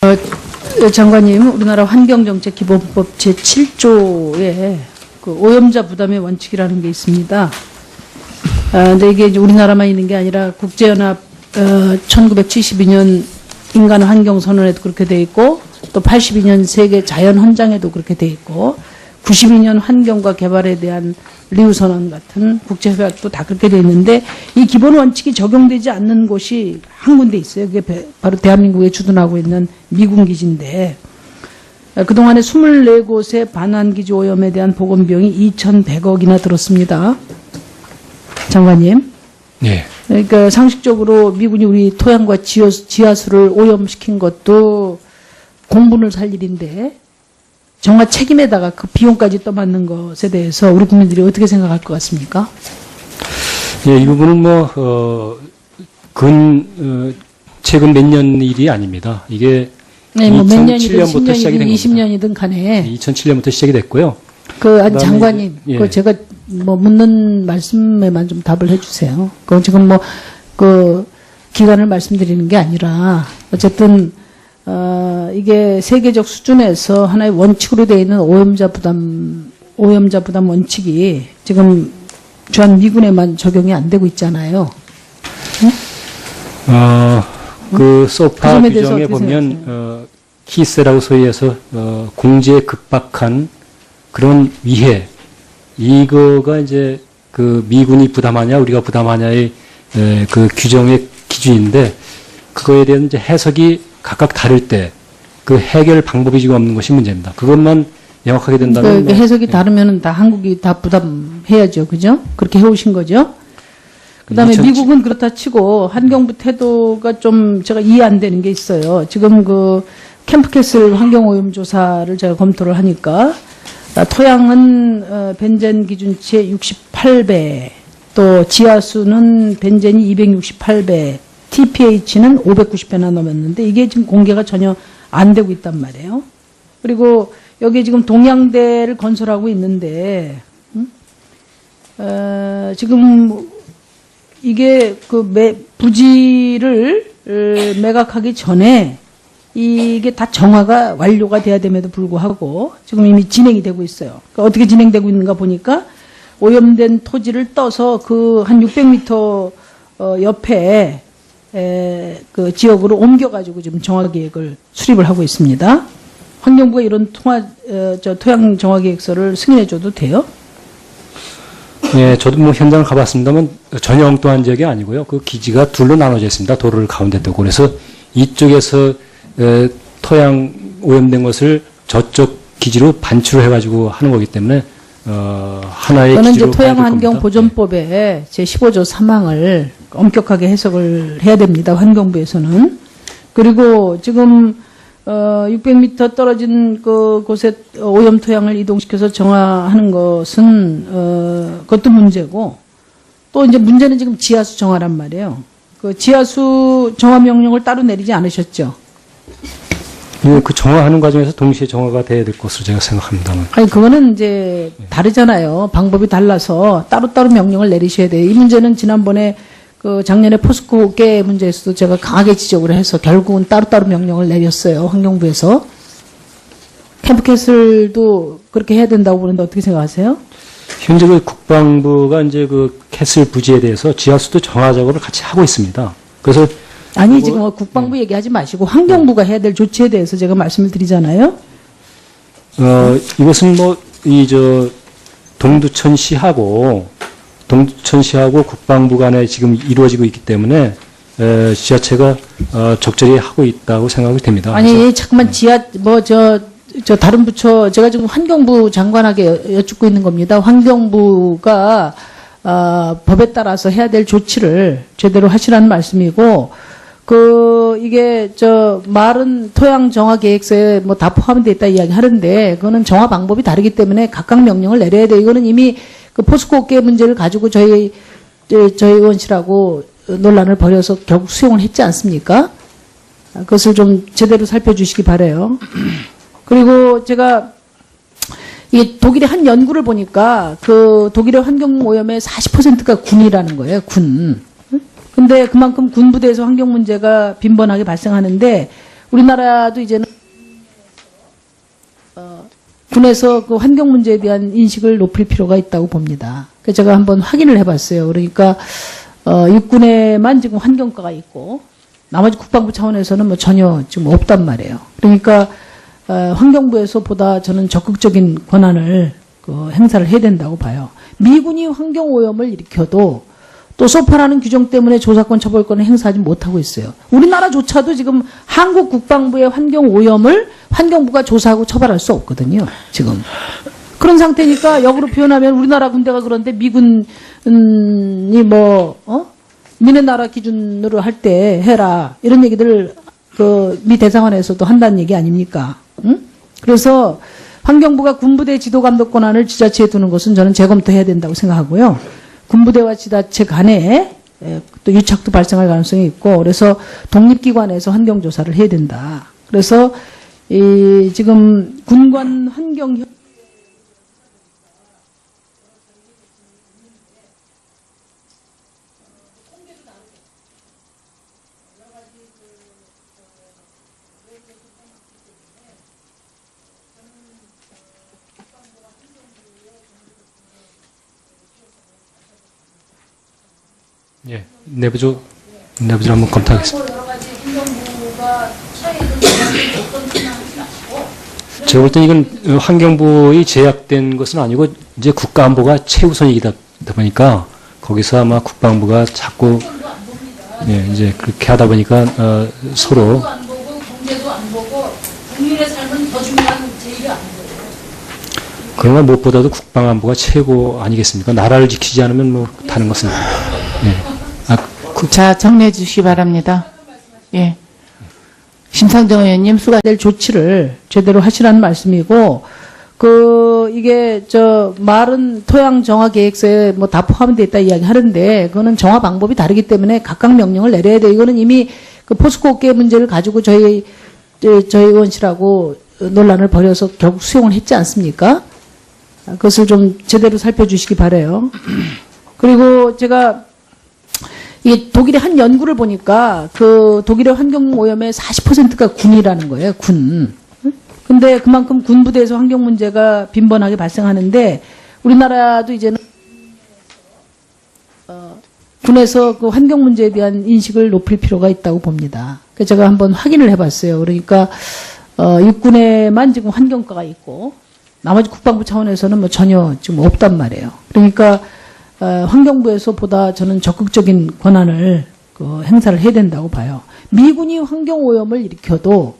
어, 장관님, 우리나라 환경정책 기본법 제7조에 그 오염자 부담의 원칙이라는 게 있습니다. 아, 근데 이게 우리나라만 있는 게 아니라 국제연합 어, 1972년 인간 환경 선언에도 그렇게 돼 있고 또 82년 세계 자연 헌장에도 그렇게 돼 있고 92년 환경과 개발에 대한 리우 선언 같은 국제 협약도 다 그렇게 돼 있는데 이 기본 원칙이 적용되지 않는 곳이 한 군데 있어요. 그게 배- 바로 대한민국에 주둔하고 있는 미군 기지인데 어, 그동안에 24곳의 반환기지 오염에 대한 보건 비용이 2,100억이나 들었습니다. 장관님. 예. 그러니까 상식적으로 미군이 우리 토양과 지하, 지하수를 오염시킨 것도 공분을 살 일인데 정화 책임에다가 그 비용까지 떠맡는 것에 대해서 우리 국민들이 어떻게 생각할 것 같습니까? 예, 이 부분은 뭐, 어, 근, 어, 최근 몇 년 일이 아닙니다. 이게 네, 년이든 2007년부터 시작이 10년이든 된 겁니다. 20년이든 간에 2007년부터 시작이 됐고요. 그 아니 장관님, 이제- 예. 그 제가 뭐 묻는 말씀에만 좀 답을 해주세요. 그 지금 뭐 그 기간을 말씀드리는 게 아니라 어쨌든 어 이게 세계적 수준에서 하나의 원칙으로 되어 있는 오염자 부담 오염자 부담 원칙이 지금 주한 미군에만 적용이 안 되고 있잖아요. 어, 그 소파 그 규정에 보면? 어, 키스라고 소위해서, 어, 공지에 급박한 그런 위해, 이거가 이제 그 미군이 부담하냐, 우리가 부담하냐의 에, 그 규정의 기준인데, 그거에 대한 이제 해석이 각각 다를 때, 그 해결 방법이 지금 없는 것이 문제입니다. 그것만 명확하게 된다면. 그 뭐, 해석이 다르면은 다 한국이 다 부담해야죠, 그죠? 그렇게 해오신 거죠? 그다음에 2007 미국은 그렇다 치고 환경부 태도가 좀 제가 이해 안 되는 게 있어요. 지금 그 캠프캐슬 환경오염 조사를 제가 검토를 하니까 아, 토양은 어, 벤젠 기준치의 68배, 또 지하수는 벤젠이 268배, TPH는 590배나 넘었는데 이게 지금 공개가 전혀 안 되고 있단 말이에요. 그리고 여기 지금 동양대를 건설하고 있는데 음? 어, 지금 이게 그 매, 부지를 어, 매각하기 전에 이게 다 정화가 완료가 돼야 됨에도 불구하고 지금 이미 진행이 되고 있어요. 그러니까 어떻게 진행되고 있는가 보니까 오염된 토지를 떠서 그 한 600m 어, 옆에 에, 그 지역으로 옮겨가지고 지금 정화 계획을 수립을 하고 있습니다. 환경부가 이런 통화 어, 저 토양 정화 계획서를 승인해줘도 돼요? 예, 저도 뭐 현장을 가봤습니다만 전혀 엉뚱한 지역이 아니고요. 그 기지가 둘로 나눠져 있습니다. 도로를 가운데 두고 그래서 이쪽에서 에, 토양 오염된 것을 저쪽 기지로 반출을 해가지고 하는 거기 때문에 어, 하나의 저는 이제 기지로 가야 될 겁니다. 토양환경보전법에 제15조 3항을 엄격하게 해석을 해야 됩니다. 환경부에서는. 그리고 지금 어 600m 떨어진 그 곳에 오염 토양을 이동시켜서 정화하는 것은 어 그것도 문제고 또 이제 문제는 지금 지하수 정화란 말이에요. 그 지하수 정화 명령을 따로 내리지 않으셨죠? 예, 그 정화하는 과정에서 동시에 정화가 돼야 될 것으로 제가 생각합니다만. 아니 그거는 이제 다르잖아요. 방법이 달라서 따로따로 명령을 내리셔야 돼요. 이 문제는 지난번에 그 작년에 포스코 깨 문제에서도 제가 강하게 지적을 해서 결국은 따로따로 명령을 내렸어요. 환경부에서. 캠프캐슬도 그렇게 해야 된다고 보는데 어떻게 생각하세요? 현재 그 국방부가 이제 그 캐슬 부지에 대해서 지하수도 정화 작업을 같이 하고 있습니다. 그래서 아니 지금 뭐 국방부 얘기하지 마시고 환경부가 해야 될 조치에 대해서 제가 말씀을 드리잖아요. 어, 이것은 뭐, 이, 저, 동두천시하고, 동두천시하고 국방부 간에 지금 이루어지고 있기 때문에, 에, 지자체가, 어, 적절히 하고 있다고 생각이 됩니다. 아니 잠깐만 지하 뭐저 저 다른 부처 제가 지금 환경부 장관에게 여- 여쭙고 있는 겁니다. 환경부가 아, 법에 따라서 해야 될 조치를 제대로 하시라는 말씀이고 그 이게 저 말은 토양 정화 계획서에 뭐 다 포함되어 있다 이야기 하는데 그거는 정화 방법이 다르기 때문에 각각 명령을 내려야 돼. 이거는 이미 그 포스코 업계 문제를 가지고 저희 저- 저희 의원실하고 논란을 벌여서 결국 수용을 했지 않습니까? 아, 그것을 좀 제대로 살펴주시기 바래요. 그리고 제가 이 독일의 한 연구를 보니까 그 독일의 환경 오염의 40%가 군이라는 거예요. 군. 응? 근데 그만큼 군 부대에서 환경 문제가 빈번하게 발생하는데 우리나라도 이제는 어, 군에서 그 환경 문제에 대한 인식을 높일 필요가 있다고 봅니다. 그래서 제가 한번 확인을 해봤어요. 그러니까 어, 육군에만 지금 환경과가 있고 나머지 국방부 차원에서는 뭐 전혀 지금 없단 말이에요. 그러니까 어, 환경부에서 보다 저는 적극적인 권한을 그 행사를 해야 된다고 봐요. 미군이 환경 오염을 일으켜도 또 소파라는 규정 때문에 조사권 처벌권을 행사하지 못하고 있어요. 우리나라조차도 지금 한국 국방부의 환경 오염을 환경부가 조사하고 처벌할 수 없거든요. 지금 그런 상태니까 역으로 표현하면 우리나라 군대가 그런데 미군이 뭐 어? 니네 나라 기준으로 할 때 해라 이런 얘기들 그 미 대사관에서도 한다는 얘기 아닙니까? 응? 그래서 환경부가 군부대 지도 감독 권한을 지자체에 두는 것은 저는 재검토해야 된다고 생각하고요. 군부대와 지자체 간에 예, 또 유착도 발생할 가능성이 있고 그래서 독립기관에서 환경조사를 해야 된다. 그래서 이 지금 군관 환경 협- 예, 내부조 내부조 한번 검토하겠습니다. 제가 볼 때 이건 어, 환경부의 제약된 것은 아니고 이제 국가안보가 최우선이다 보니까 거기서 아마 국방부가 자꾸 예, 이제 그렇게 하다 보니까 어, 서로. 그러나 무엇보다도 국방안보가 최고 아니겠습니까? 나라를 지키지 않으면 뭐 다른 것은 예. 아, 그, 자, 정리해 주시기 바랍니다. 예. 심상정 의원님 수가 될 조치를 제대로 하시라는 말씀이고 그 이게 저 말은 토양 정화 계획서에 뭐 다 포함되어 있다 이야기 하는데 그거는 정화 방법이 다르기 때문에 각각 명령을 내려야 돼. 이거는 이미 그 포스코 업계 문제를 가지고 저희 저- 저희 의원실하고 논란을 벌여서 결국 수용을 했지 않습니까? 아, 그것을 좀 제대로 살펴주시기 바래요. 그리고 제가 이 독일의 한 연구를 보니까 그 독일의 환경 오염의 40%가 군이라는 거예요. 군. 응? 근데 그만큼 군 부대에서 환경 문제가 빈번하게 발생하는데 우리나라도 이제는 어, 군에서 그 환경 문제에 대한 인식을 높일 필요가 있다고 봅니다. 그래서 제가 한번 확인을 해봤어요. 그러니까 어, 육군에만 지금 환경과가 있고 나머지 국방부 차원에서는 뭐 전혀 지금 없단 말이에요. 그러니까 어, 환경부에서 보다 저는 적극적인 권한을 그 행사를 해야 된다고 봐요. 미군이 환경 오염을 일으켜도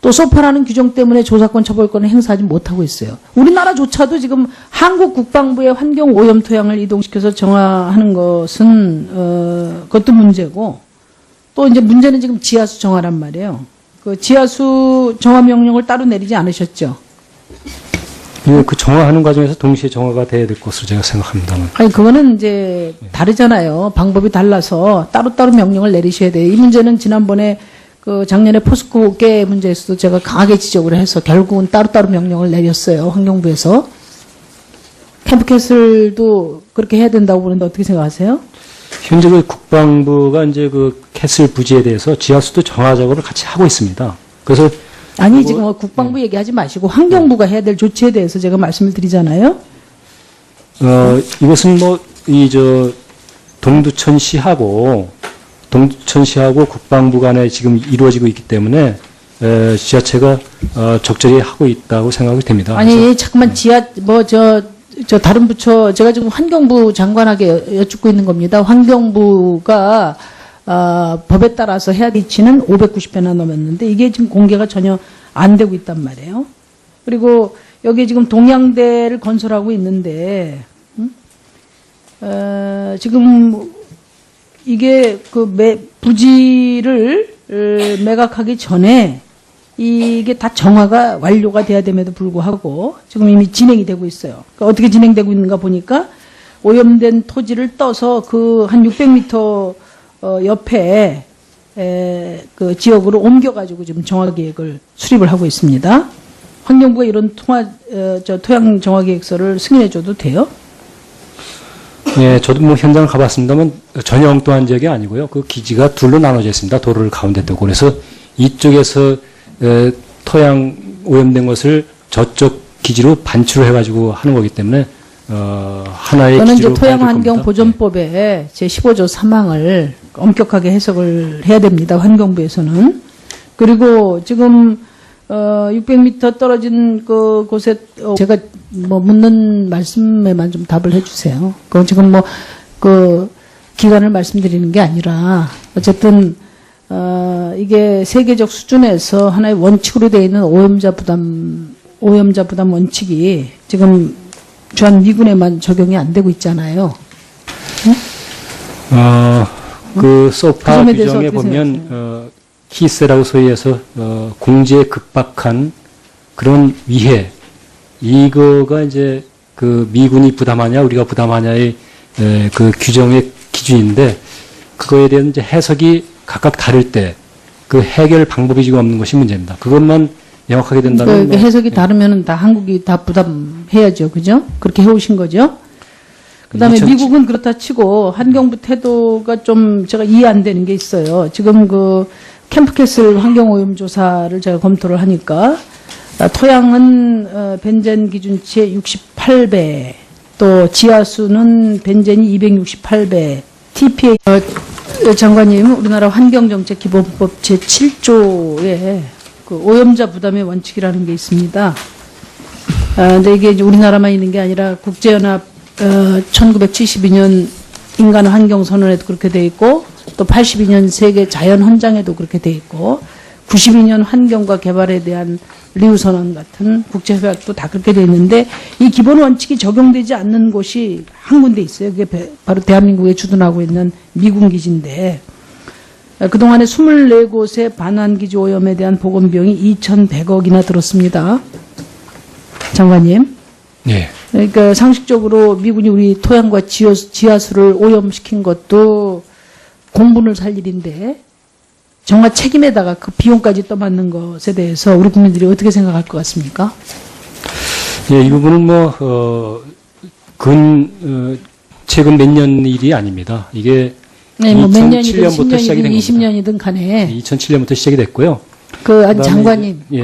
또 소파라는 규정 때문에 조사권 처벌권을 행사하지 못하고 있어요. 우리나라조차도 지금 한국 국방부의 환경 오염 토양을 이동시켜서 정화하는 것은 어, 그것도 문제고 또 이제 문제는 지금 지하수 정화란 말이에요. 그 지하수 정화 명령을 따로 내리지 않으셨죠? 예, 그 정화하는 과정에서 동시에 정화가 돼야 될 것으로 제가 생각합니다만. 아니 그거는 이제 다르잖아요. 방법이 달라서 따로따로 명령을 내리셔야 돼요. 이 문제는 지난번에 그 작년에 포스코 계 문제에서도 제가 강하게 지적을 해서 결국은 따로따로 명령을 내렸어요. 환경부에서. 캠프캐슬도 그렇게 해야 된다고 보는데 어떻게 생각하세요? 현재 그 국방부가 이제 그 캐슬 부지에 대해서 지하수도 정화 작업을 같이 하고 있습니다. 그래서 아니 지금 뭐 국방부 얘기하지 마시고 환경부가 해야 될 조치에 대해서 제가 말씀을 드리잖아요. 어, 이것은 뭐, 이, 저, 동두천시하고, 동두천시하고 국방부 간에 지금 이루어지고 있기 때문에, 에, 지자체가, 어, 적절히 하고 있다고 생각이 됩니다. 그래서 아니 잠깐만 지하 뭐저 저 다른 부처 제가 지금 환경부 장관에게 여- 여쭙고 있는 겁니다. 환경부가 어, 법에 따라서 해야 위치는 590회나 넘었는데 이게 지금 공개가 전혀 안 되고 있단 말이에요. 그리고 여기 지금 동양대를 건설하고 있는데 음? 어, 지금 이게 그 매, 부지를 어, 매각하기 전에 이게 다 정화가 완료가 돼야 됨에도 불구하고 지금 이미 진행이 되고 있어요. 그러니까 어떻게 진행되고 있는가 보니까 오염된 토지를 떠서 그 한 600m 어, 옆에 에, 그 지역으로 옮겨가지고 지금 정화 계획을 수립을 하고 있습니다. 환경부가 이런 통화 어, 저 토양 정화 계획서를 승인해줘도 돼요? 예, 저도 뭐 현장을 가봤습니다만 전혀 엉뚱한 지역이 아니고요. 그 기지가 둘로 나눠져 있습니다. 도로를 가운데 두고. 그래서 이쪽에서 에, 토양 오염된 것을 저쪽 기지로 반출을 해가지고 하는 거기 때문에 어, 하나의 저는 이제 기지로 봐야 될 토양환경 겁니다. 보존법에 제 15조 3항을 엄격하게 해석을 해야 됩니다. 환경부에서는. 그리고 지금 어 600m 떨어진 그 곳에 어, 제가 뭐 묻는 말씀에만 좀 답을 해주세요. 그 지금 뭐 그 기간을 말씀드리는 게 아니라 어쨌든 어 이게 세계적 수준에서 하나의 원칙으로 되어 있는 오염자 부담 오염자 부담 원칙이 지금 주한 미군에만 적용이 안 되고 있잖아요. 어, 그그 소파 대해서 규정에 보면 어, 히스라고 소위해서 어, 공지에 급박한 그런 위해 이거가 이제 그 미군이 부담하냐 우리가 부담하냐의 에, 그 규정의 기준인데 그거에 대한 이제 해석이 각각 다를 때 그 해결 방법이 지금 없는 것이 문제입니다. 그것만 명확하게 된다면 그 뭐, 해석이 다르면은 다 한국이 다 부담해야죠. 그죠? 그렇게 해오신 거죠? 그 다음에 2007 미국은 그렇다 치고 환경부 태도가 좀 제가 이해 안 되는 게 있어요. 지금 그 캠프캐슬 환경오염 조사를 제가 검토를 하니까 아, 토양은 어, 벤젠 기준치의 68배, 또 지하수는 벤젠이 268배, TPA 어, 장관님 우리나라 환경정책 기본법 제7조에 그 오염자 부담의 원칙이라는 게 있습니다. 아, 근데 이게 이제 우리나라만 있는 게 아니라 국제연합 어, 1972년 인간 환경 선언에도 그렇게 돼 있고 또 82년 세계 자연 헌장에도 그렇게 돼 있고 92년 환경과 개발에 대한 리우 선언 같은 국제 협약도 다 그렇게 돼 있는데 이 기본 원칙이 적용되지 않는 곳이 한 군데 있어요. 그게 배- 바로 대한민국에 주둔하고 있는 미군 기지인데 어, 그동안에 24곳의 반환기지 오염에 대한 보건 비용이 2,100억이나 들었습니다. 장관님. 예. 그러니까 상식적으로 미군이 우리 토양과 지하, 지하수를 오염시킨 것도 공분을 살 일인데 정말 책임에다가 그 비용까지 떠맡는 것에 대해서 우리 국민들이 어떻게 생각할 것 같습니까? 예, 이 부분은 뭐, 어, 근, 어, 최근 몇 년 일이 아닙니다. 이게 네, 뭐몇 년이든 2007년부터 시작이 10년이든 된 겁니다. 20년이든 간에 2007년부터 시작이 됐고요. 그 아니 그다음에 장관님 이제- 그 예.